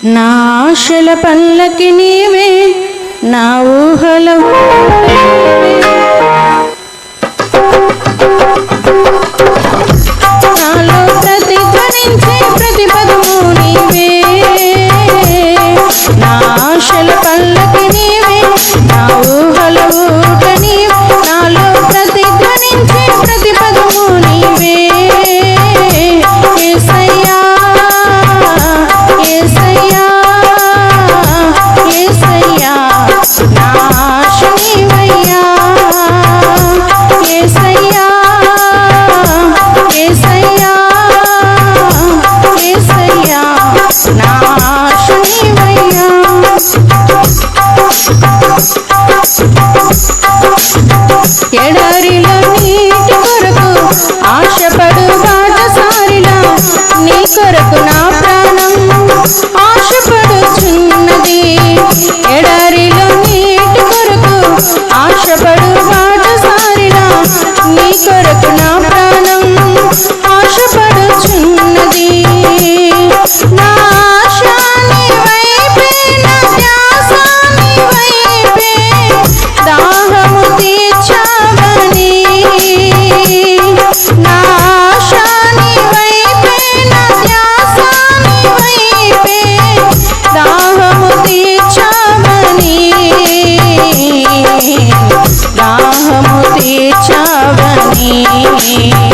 నా ఆశల పల్లకి నీవే నా ఊహల. నాలో ప్రతిధ్వనించే ప్రతి పదము నీవే.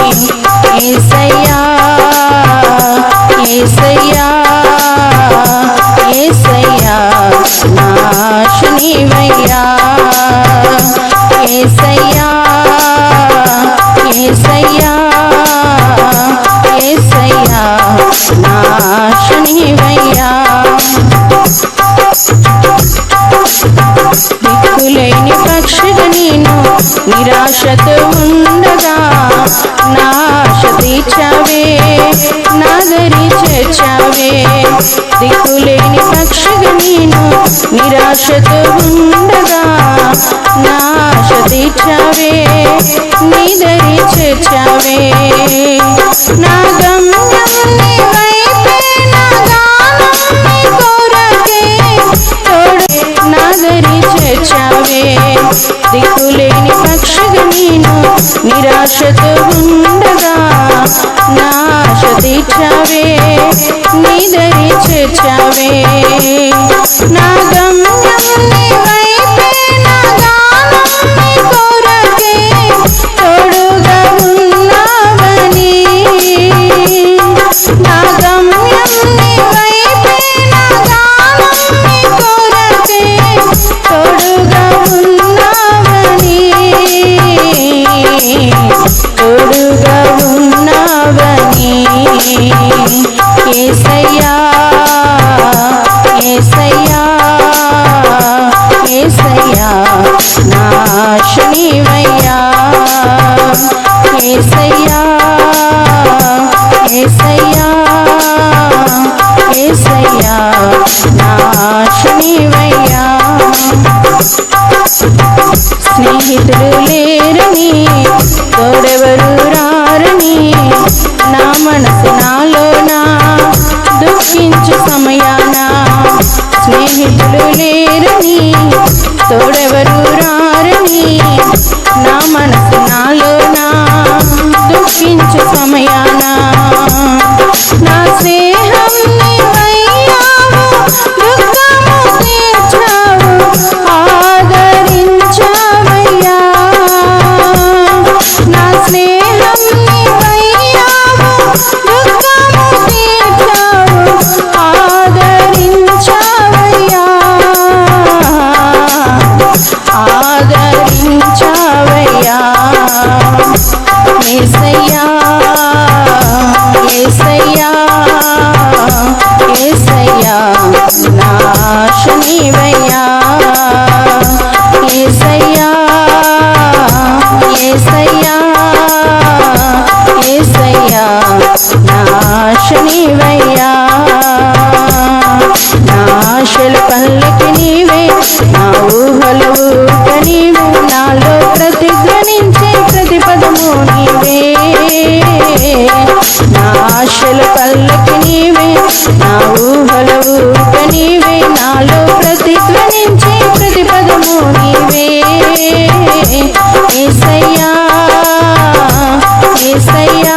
ఏసయ్యా ఏసయ్యా ఏసయ్యా నాశ ఏసయ్యా ఏసయ్యా ఏసయ్యా నాశ తీర్చావే నాగరి చేర్చావే. దిక్కులేని పక్షిగా నేను నిరాశతో ఉండగా నాశ తీర్చావే నిదరి చేర్చావే. నాగా నిరాశతో ఉండగా నాశ తీర్చావే నిదరి చేర్చావే నా వయ్యా నాశ నీవయ్యా ఏసయ్యా ఏసయ్యా. తోడెవరు రారని నా మనసు నాలోన? దుఃఖించు సమయాన? నా స్నేహం నీవయ్యావు దుఃఖము తీర్చావు ఆదరించావయ్యా. నా స్నేహం నీవయ్యా నా పల్లకి నీవే నా ఊహల నీవే నాలో ప్రతిధ్వనించే ప్రతిపదము నీవే. నా పల్లకి నీవే నా ఊహల నీవే నాలో ప్రతిధ్వనించే ప్రతిపదము నీవే. ఏసయ్యా ఏసయ్యా